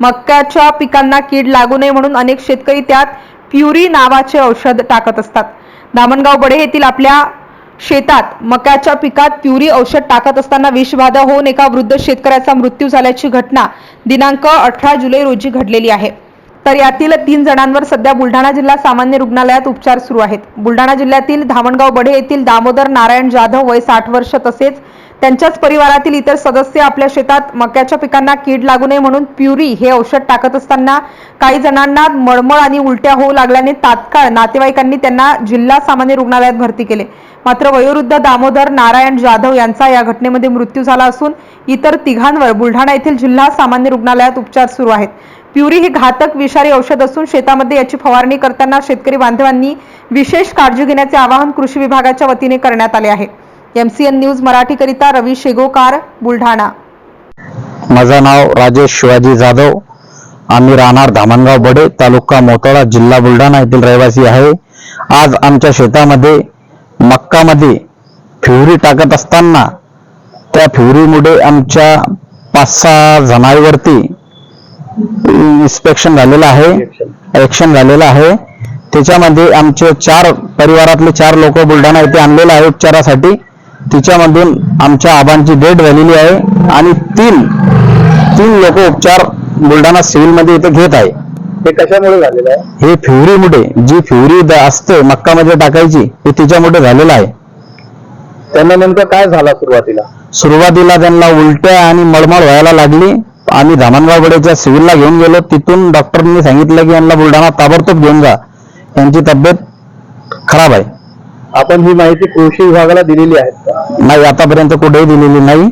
मक्याच्या पिकांना कीड लागू नये म्हणून अनेक शेतकरी त्यात प्युरी नावाचे औषध टाकत असतात. दामणगाव बडे येथील आपल्या शेतात मक्याच्या पिकात प्युरी औषध टाकत असताना विषबाधा होऊन एका वृद्ध शेतकऱ्याचा मृत्यू झाल्याची घटना दिनांक अठरा जुलै रोजी घडलेली आहे. तर यातील तीन जणांवर सध्या बुलढाणा जिल्हा सामान्य रुग्णालयात उपचार सुरू आहेत. बुलढाणा जिल्ह्यातील धामणगाव बढे येथील दामोदर नारायण जाधव वय साठ वर्ष तसेच त्यांच्याच परिवारातील इतर सदस्य आपल्या शेतात मक्याच्या पिकांना कीड लागू नये म्हणून प्युरी हे औषध टाकत असताना काही जणांना मळमळ आणि उलट्या होऊ लागल्याने तात्काळ नातेवाईकांनी त्यांना जिल्हा सामान्य रुग्णालयात भरती केले. मात्र वयोवृद्ध दामोदर नारायण जाधव यांचा या घटनेमध्ये मृत्यू झाला असून इतर तिघांवर बुलढाणा येथील जिल्हा सामान्य रुग्णालयात उपचार सुरू आहेत. प्युरी हे घातक विषारी औषध असून शेतामध्ये याची फवारणी करताना शेतकरी बांधवांनी विशेष काळजी घेण्याचे आवाहन कृषी विभागाच्या वतीने करण्यात आले आहे. एमसीएन न्यूज मराठीकरिता रवी शेगोकार बुलढाणा. माझं नाव राजेश शिवाजी जाधव. आम्ही राहणार धामणगाव बडे तालुका मोतळा जिल्हा बुलढाणा येथील रहिवासी आहे. आज आमच्या शेतामध्ये मक्कामध्ये फिवरी टाकत असताना त्या फिवरीमुळे आमच्या पाच सहा जणांवरती इन्स्पेक्शन झालेलं आहे. ऍक्शन झालेलं आहे. त्याच्यामध्ये आमचे चार परिवारातले चार लोक बुलढाणा येथे आणलेले आहे उपचारासाठी. तिच्यामधून आमच्या आबांची डेट झालेली आहे आणि तीन तीन लोक उपचार बुलढाणा सिव्हिलमध्ये इथे घेत आहे. हे कशामुळे झालेलं आहे? हे फ्युरीमुळे जी फ्युरी द- असते मक्कामध्ये टाकायची हे तिच्यामुळे झालेलं आहे. त्यांना नेमकं काय झालं सुरुवातीला? सुरुवातीला त्यांना उलट्या आणि मळमळ व्हायला लागली. आम्ही धामणगावकडेच्या सिव्हिलला घेऊन गेलो. तिथून डॉक्टरांनी सांगितलं की यांना बुलढाणा ताबडतोब घेऊन जा. यांची तब्येत खराब आहे. आपण ही माहिती कृषी विभागाला दिलेली आहे. नाही आतापर्यंत कुठेही दिलेली नाही.